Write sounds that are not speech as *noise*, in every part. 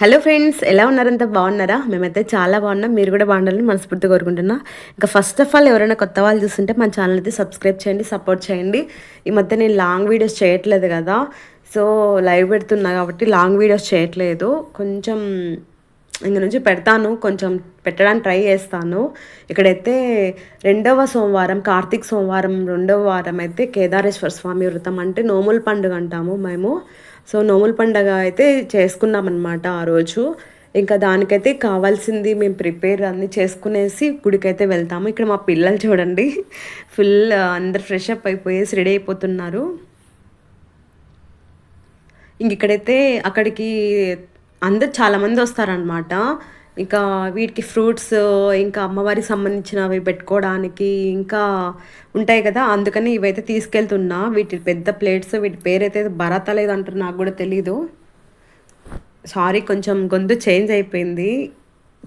Hello friends ఎలా ఉన్నారంతా బాగున్నారా? మేమైతే చాలా బాగున్నాం. మీరు కూడా బాగుండాలని మనస్ఫూర్తి కోరుకుంటున్నా. ఇంకా ఫస్ట్ ఆఫ్ ఆల్ ఎవరైనా కొత్త వాళ్ళు చూస్తుంటే మన ఛానల్ అయితే సబ్స్క్రైబ్ చేయండి సపోర్ట్ చేయండి. ఈ మధ్య నేను లాంగ్ వీడియోస్ చేయట్లేదు కదా. సో లైవ్ పెడుతున్నా కాబట్టి లాంగ్ వీడియోస్ చేయట్లేదు. కొంచెం ఇంక నుంచి పెడతాను కొంచెం పెట్టడానికి ట్రై చేస్తాను. ఇక్కడైతే రెండవ సోమవారం కార్తీక్ సోమవారం రెండవ వారం అయితే కేదారేశ్వర స్వామి వ్రతం అంటే నోముల పండుగ అంటాము మేము. సో నోముల పండుగ అయితే చేసుకున్నాం అనమాట ఆ రోజు. ఇంకా దానికైతే కావాల్సింది మేము ప్రిపేర్ అన్నీ చేసుకునేసి గుడికైతే వెళ్తాము. ఇక్కడ మా పిల్లలు చూడండి ఫుల్ అందరు ఫ్రెష్ అప్ అయిపోయేసి రెడీ అయిపోతున్నారు. ఇంక ఇక్కడైతే అక్కడికి అందరు చాలామంది వస్తారనమాట ఇంకా వీటికి ఫ్రూట్స్ ఇంకా అమ్మవారికి సంబంధించినవి పెట్టుకోవడానికి ఇంకా ఉంటాయి కదా. అందుకని ఇవైతే తీసుకెళ్తున్నా. వీటి పెద్ద ప్లేట్స్ వీటి పేరైతే బరత లేదు అంటారు నాకు కూడా తెలీదు. సారీ కొంచెం గొంతు చేంజ్ అయిపోయింది.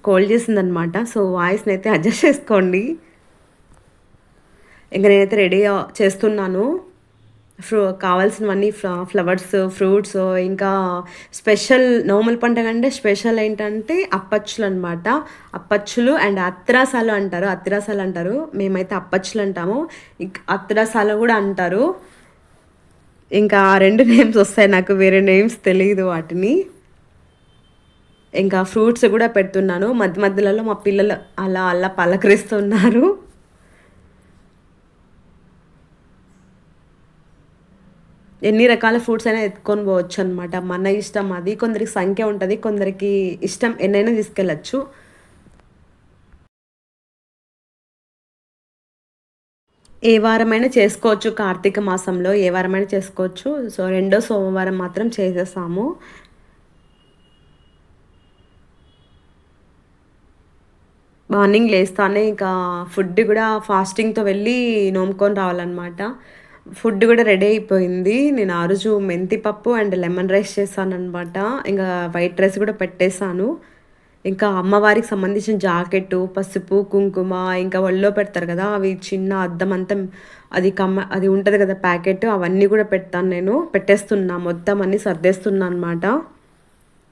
కోల్డ్ చేసిందనమాట సో వాయిస్ని అయితే అడ్జస్ట్ చేసుకోండి. ఇంకా నేనైతే రెడీ చేస్తున్నాను. ఫ్రూ కావాల్సినవన్నీ ఫ్ల ఫ్లవర్స్ ఫ్రూట్స్ ఇంకా స్పెషల్ నోముల పండుగ అంటే స్పెషల్ ఏంటంటే అప్పచ్చులు అనమాట అప్పచ్చులు అండ్ అత్రాసాలు అంటారు అత్రాసాలు అంటారు. మేమైతే అప్పచ్చులు అంటాము. అత్రాసాలు కూడా అంటారు. ఇంకా రెండు నేమ్స్ వస్తాయి నాకు వేరే నేమ్స్ తెలియదు వాటిని. ఇంకా ఫ్రూట్స్ కూడా పెడుతున్నాను. మధ్య మధ్యలో మా పిల్లలు అలా అలా పలకరిస్తున్నారు. ఎన్ని రకాల ఫ్రూట్స్ అయినా ఎత్తుకొని పోవచ్చు అనమాట మన ఇష్టం అది కొందరికి సంఖ్య ఉంటుంది కొందరికి ఇష్టం ఎన్నైనా తీసుకెళ్ళచ్చు. ఏ వారమైనా చేసుకోవచ్చు కార్తీక మాసంలో ఏ వారమైనా చేసుకోవచ్చు. సో రెండో సోమవారం మాత్రం చేసేసాము. మార్నింగ్ లేస్తానే ఇంకా ఫుడ్ కూడా ఫాస్టింగ్తో వెళ్ళి నోముకొని రావాలన్నమాట. ఫుడ్ కూడా రెడీ అయిపోయింది. నేను ఆ రోజు మెంతి పప్పు అండ్ లెమన్ రైస్ చేశాను అనమాట ఇంకా వైట్ రైస్ కూడా పెట్టేశాను. ఇంకా అమ్మవారికి సంబంధించిన జాకెట్ పసుపు కుంకుమ ఇంకా ఒళ్ళో పెడతారు కదా అవి చిన్న అద్దం అంతా అది కమ్మ అది ఉంటుంది కదా ప్యాకెట్ అవన్నీ కూడా పెడతాను నేను. పెట్టేస్తున్నా మొత్తం అన్నీ సర్దేస్తున్నా అనమాట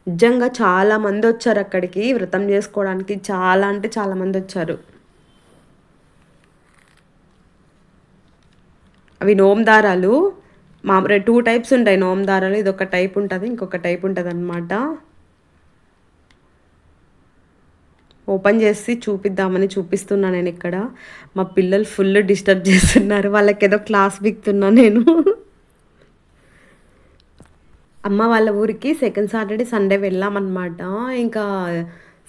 నిజంగా చాలా మంది వచ్చారు అక్కడికి వ్రతం చేసుకోవడానికి. చాలా అంటే చాలామంది వచ్చారు. అవి నోమదారాలు మా టూ టైప్స్ ఉంటాయి. నోమదారాలు ఇది ఒక టైప్ ఉంటుంది ఇంకొక టైప్ ఉంటుంది అనమాట ఓపెన్ చేసి చూపిద్దామని చూపిస్తున్నా నేను ఇక్కడ. మా పిల్లలు ఫుల్ డిస్టర్బ్ చేస్తున్నారు. వాళ్ళకి ఏదో క్లాస్ బిక్తున్నా నేను. అమ్మ వాళ్ళ ఊరికి సెకండ్ సాటర్డే సండే వెళ్ళామన్నమాట. ఇంకా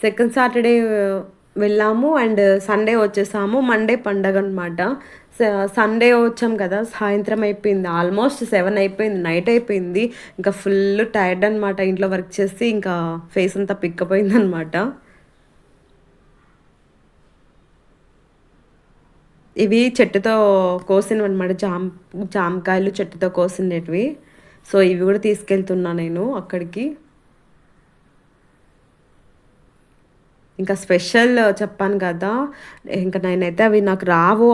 సెకండ్ సాటర్డే వెళ్ళాము. అండ్ సండే వచ్చేసాము. మండే పండగ అనమాట సండే uh, వచ్చాం కదా సాయంత్రం అయిపోయింది ఆల్మోస్ట్ సెవెన్ అయిపోయింది నైట్ అయిపోయింది. ఇంకా ఫుల్ టైర్డ్ అనమాట ఇంట్లో వర్క్ చేసి ఇంకా ఫేస్ అంతా పిక్కపోయింది అనమాట ఇవి చెట్టుతో కోసినవి అనమాట జామ్ జామకాయలు చెట్టుతో కోసినవి. సో ఇవి కూడా తీసుకెళ్తున్నా నేను అక్కడికి. ఇంకా స్పెషల్ చెప్పాను కదా ఇంకా నేనైతే అవి నాకు రావు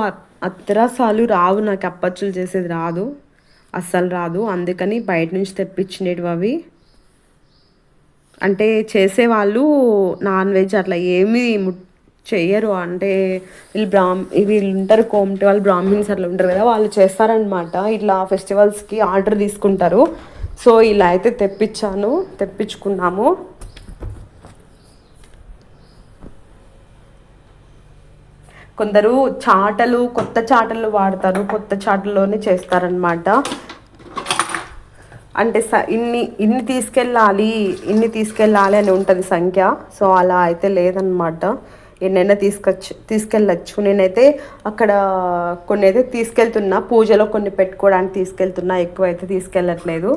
అత్రసాలు రావు నాకు అప్పచ్చులు చేసేది రాదు అస్సలు రాదు. అందుకని బయట నుంచి తెప్పించినవి అవి. అంటే చేసేవాళ్ళు నాన్ వెజ్ అట్లా ఏమీ చెయ్యరు. అంటే వీళ్ళు బ్రాహ్మ వీళ్ళు ఉంటారు కోమటి వాళ్ళు బ్రాహ్మిన్స్ అట్లా ఉంటారు కదా వాళ్ళు చేస్తారనమాట ఇట్లా ఫెస్టివల్స్కి ఆర్డర్ తీసుకుంటారు. సో ఇలా అయితే తెప్పించాను తెప్పించుకున్నాము. కొందరు చాటలు కొత్త చాటలు వాడతారు. కొత్త చాటల్లోనే చేస్తారనమాట అంటే స ఇన్ని ఇన్ని తీసుకెళ్ళాలి ఇన్ని తీసుకెళ్ళాలి అని ఉంటుంది సంఖ్య. సో అలా అయితే లేదనమాట ఎన్నైనా తీసుకొచ్చు తీసుకెళ్ళచ్చు. నేనైతే అక్కడ కొన్ని అయితే తీసుకెళ్తున్నా. పూజలో కొన్ని పెట్టుకోవడానికి తీసుకెళ్తున్నా. ఎక్కువ అయితే తీసుకెళ్ళట్లేదు.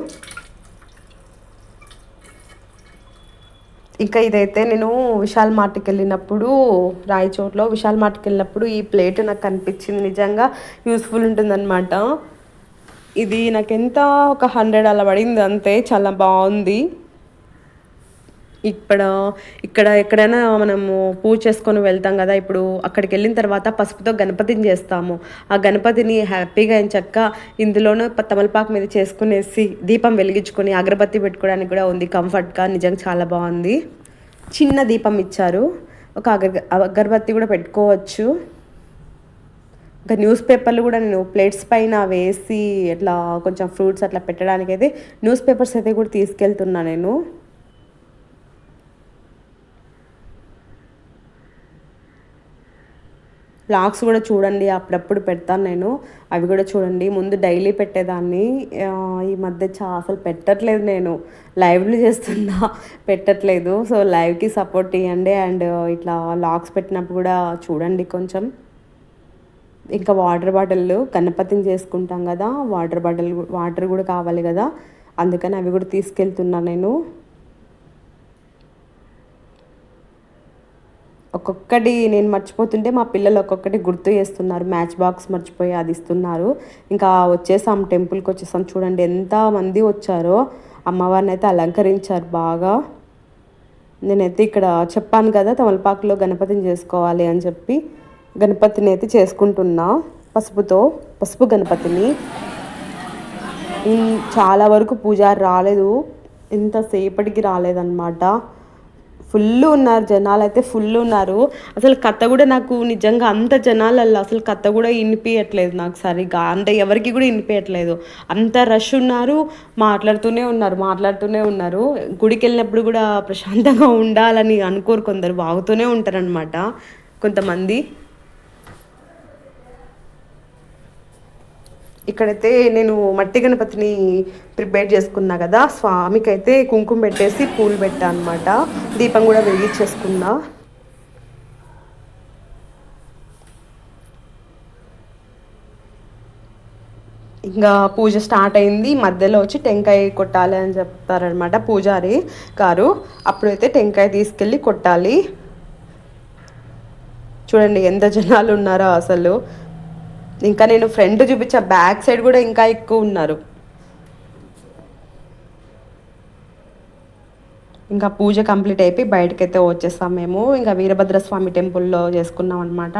ఇంకా ఇదైతే నేను విశాల్ మార్ట్కి వెళ్ళినప్పుడు రాయచోట్లో విశాల్ మార్ట్కి వెళ్ళినప్పుడు ఈ ప్లేట్ నాకు కనిపించింది. నిజంగా యూస్ఫుల్ ఉంటుందన్నమాట. ఇది నాకు ఎంత ఒక హండ్రెడ్ అలా పడింది అంతే చాలా బాగుంది. ఇక్కడ ఇక్కడ ఎక్కడైనా మనము పూజ చేసుకొని వెళ్తాం కదా ఇప్పుడు అక్కడికి వెళ్ళిన తర్వాత పసుపుతో గణపతిని చేస్తాము. ఆ గణపతిని హ్యాపీగా చక్క ఇందులోనూ తమలపాకు మీద చేసుకునేసి దీపం వెలిగించుకొని అగరబత్తి పెట్టుకోవడానికి కూడా ఉంది. కంఫర్ట్గా నిజంగా చాలా బాగుంది. చిన్న దీపం ఇచ్చారు. ఒక అగర్ అగరబత్తి కూడా పెట్టుకోవచ్చు. ఇంకా న్యూస్ పేపర్లు కూడా నేను ప్లేట్స్ పైన వేసి అట్లా కొంచెం ఫ్రూట్స్ అట్లా పెట్టడానికి అయితే న్యూస్ పేపర్స్ అయితే కూడా తీసుకెళ్తున్నా నేను. బ్లాగ్స్ కూడా చూడండి అప్పుడప్పుడు పెడతాను నేను. అవి కూడా చూడండి. ముందు డైలీ పెట్టేదాన్ని. ఈ మధ్య చా అసలు పెట్టట్లేదు నేను. లైవ్లు చేస్తున్నా. *laughs* పెట్టట్లేదు. సో లైవ్కి సపోర్ట్ ఇవ్వండి అండ్ ఇట్లా లాక్స్ పెట్టినప్పుడు కూడా చూడండి కొంచెం. ఇంకా వాటర్ బాటిల్ గణపతిని చేసుకుంటాం కదా. వాటర్ బాటిల్ వాటర్ కూడా కావాలి కదా. అందుకని అవి కూడా తీసుకెళ్తున్నా నేను. ఒక్కొక్కటి నేను మర్చిపోతుంటే మా పిల్లలు ఒక్కొక్కటి గుర్తు చేస్తున్నారు. మ్యాచ్ బాక్స్ మర్చిపోయి అది ఇస్తున్నారు. ఇంకా వచ్చేసాం టెంపుల్కి వచ్చేసాం. చూడండి ఎంత మంది వచ్చారో. అమ్మవారిని అయితే అలంకరించారు బాగా. నేనైతే ఇక్కడ చెప్పాను కదా తమలపాకులో గణపతిని చేసుకోవాలి అని చెప్పి. గణపతిని అయితే చేసుకుంటున్నా. పసుపుతో పసుపు గణపతిని. చాలా వరకు పూజారి రాలేదు. ఇంతసేపటికి రాలేదన్నమాట. ఫుల్ ఉన్నారు జనాలు అయితే ఫుల్ ఉన్నారు. అసలు కథ కూడా నాకు నిజంగా అంత జనాలల్లో అసలు కథ కూడా వినిపించట్లేదు నాకు సరిగా. అంత ఎవరికి కూడా వినిపించట్లేదు అంత రష్ ఉన్నారు మాట్లాడుతూనే ఉన్నారు మాట్లాడుతూనే ఉన్నారు. గుడికి వెళ్ళినప్పుడు కూడా ప్రశాంతంగా ఉండాలని అనుకోరు కొందరు బాగుతూనే ఉంటారనమాట కొంతమంది. ఇక్కడైతే నేను మట్టి గణపతిని ప్రిపేర్ చేసుకున్నా కదా స్వామికి అయితే కుంకుమ పెట్టేసి పూలు పెట్టా అనమాట దీపం కూడా వెలిగించేసుకున్నా. ఇంకా పూజ స్టార్ట్ అయింది. మధ్యలో వచ్చి టెంకాయ కొట్టాలి అని చెప్తారనమాట పూజారి గారు. అప్పుడైతే టెంకాయ తీసుకెళ్ళి కొట్టాలి. చూడండి ఎంత జనాలు ఉన్నారో అసలు. ఇంకా నేను ఫ్రంట్ చూపించా బ్యాక్ సైడ్ కూడా ఇంకా ఎక్కువ ఉన్నారు. ఇంకా పూజ కంప్లీట్ అయిపోయి బయటకైతే వచ్చేస్తాం మేము. ఇంకా వీరభద్రస్వామి టెంపుల్లో చేసుకున్నాం అనమాట